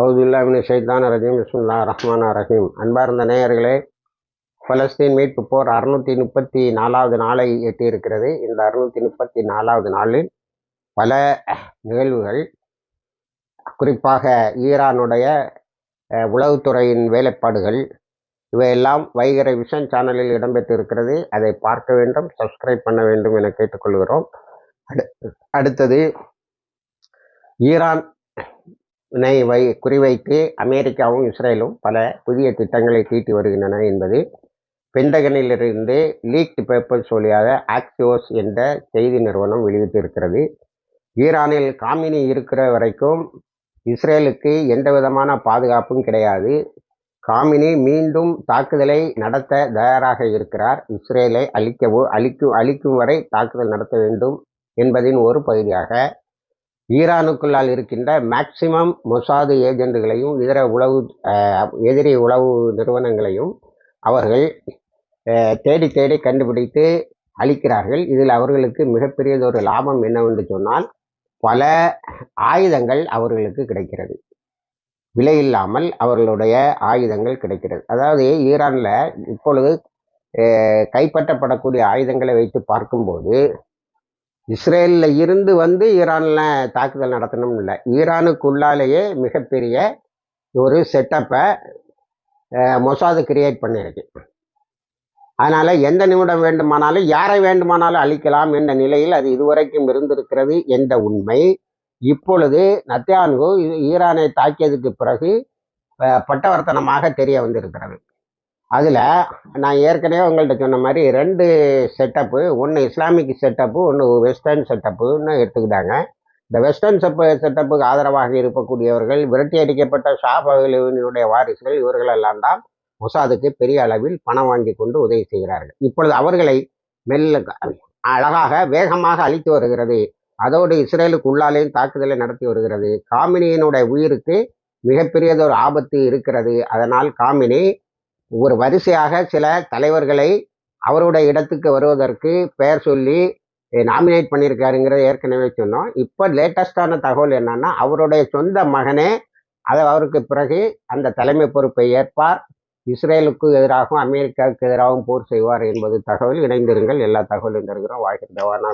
அவுதுல்லாமின் ஷைத்தான் ரஜீம். இஸ்முல்லா ரஹ்மான் ரஹீம். அன்பார்ந்த நேயர்களே பலஸ்தீன் மீட்பு போர் அறுநூற்றி முப்பத்தி நாலாவது நாளை எட்டியிருக்கிறது. இந்த அறுநூற்றி முப்பத்தி நாலாவது நாளில் பல நிகழ்வுகள் குறிப்பாக ஈரானுடைய உளவுத்துறையின் வேலைப்பாடுகள் இவையெல்லாம் வைகரை விஷன் சேனலில் இடம்பெற்றிருக்கிறது. அதை பார்க்க வேண்டும் சப்ஸ்கிரைப் பண்ண வேண்டும் என கேட்டுக்கொள்கிறோம். அடுத்தது ஈரான் னை வை குறிவைத்து அமெரிக்காவும் இஸ்ரேலும் பல புதிய திட்டங்களை தீட்டி வருகின்றன என்பது பெண்டகனிலிருந்து லீக்ட் பேப்பர்ஸ் வழியாக ஆக்சியோஸ் என்ற செய்தி நிறுவனம் வெளியிட்டிருக்கிறது. ஈரானில் காமினி இருக்கிற வரைக்கும் இஸ்ரேலுக்கு எந்த விதமான பாதுகாப்பும் கிடையாது. காமினி மீண்டும் தாக்குதலை நடத்த தயாராக இருக்கிறார். இஸ்ரேலை அழிக்கவோ அழிக்கும் அழிக்கும் வரை தாக்குதல் நடத்த வேண்டும் என்பதின் ஒரு பகுதியாக ஈரானுக்குள்ளால் இருக்கின்ற மேக்சிமம் மொசாது ஏஜெண்டுகளையும் இதர உளவு எதிரி உளவு நிறுவனங்களையும் அவர்கள் தேடி தேடி கண்டுபிடித்து அளிக்கிறார்கள். இதில் அவர்களுக்கு மிகப்பெரியதொரு லாபம் என்னவென்று சொன்னால் பல ஆயுதங்கள் அவர்களுக்கு கிடைக்கிறது. விலை இல்லாமல் அவர்களுடைய ஆயுதங்கள் கிடைக்கிறது. அதாவது ஈரானில் இப்பொழுது கைப்பற்றப்படக்கூடிய ஆயுதங்களை வைத்து பார்க்கும்போது இஸ்ரேலில் இருந்து வந்து ஈரானில் தாக்குதல் நடத்தணும் இல்லை. ஈரானுக்குள்ளாலேயே மிகப்பெரிய ஒரு செட்டப்பை மொசாது கிரியேட் பண்ணியிருக்கு அதனால் எந்த நிமிடம் வேண்டுமானாலும் யாரை வேண்டுமானாலும் அழிக்கலாம் என்ற நிலையில் அது இதுவரைக்கும் இருந்திருக்கிறது என்ற உண்மை. இப்பொழுது நத்தியான்கு ஈரானை தாக்கியதுக்கு பிறகு பட்டவர்த்தனமாக தெரிய வந்திருக்கிறது. அதில் நான் ஏற்கனவே உங்கள்கிட்ட சொன்ன மாதிரி ரெண்டு செட்டப்பு ஒன்று இஸ்லாமிக் செட்டப்பு ஒன்று வெஸ்டர்ன் செட்டப்புன்னு எடுத்துக்கிட்டாங்க. இந்த வெஸ்டர்ன் செப்ப செட்டப்புக்கு ஆதரவாக இருக்கக்கூடியவர்கள் விரட்டி அடிக்கப்பட்ட ஷாபகலினுடைய வாரிசுகள் இவர்களெல்லாம் தான் மொசாதுக்கு பெரிய அளவில் பணம் வாங்கி கொண்டு உதவி செய்கிறார்கள். இப்பொழுது அவர்களை மெல்ல அழகாக வேகமாக அழித்து வருகிறது. அதோடு இஸ்ரேலுக்கு உள்ளாலேயும் தாக்குதலை நடத்தி வருகிறது. காமினியினுடைய உயிருக்கு மிகப்பெரியதொரு ஆபத்து இருக்கிறது. அதனால் காமினி ஒரு வரிசையாக சில தலைவர்களை அவருடைய இடத்துக்கு வருவதற்கு பெயர் சொல்லி நாமினேட் பண்ணியிருக்காருங்கிறத ஏற்கனவே சொன்னோம். இப்போ லேட்டஸ்டான தகவல் என்னன்னா அவருடைய சொந்த மகனே அதை அவருக்கு பிறகு அந்த தலைமை பொறுப்பை ஏற்பார். இஸ்ரேலுக்கு எதிராகவும் அமெரிக்காவுக்கு எதிராகவும் போர் செய்வார் என்பது தகவல். இணைந்திருங்கள் எல்லா தகவலும் தருகிறோம். வாழ்க்கை தவானா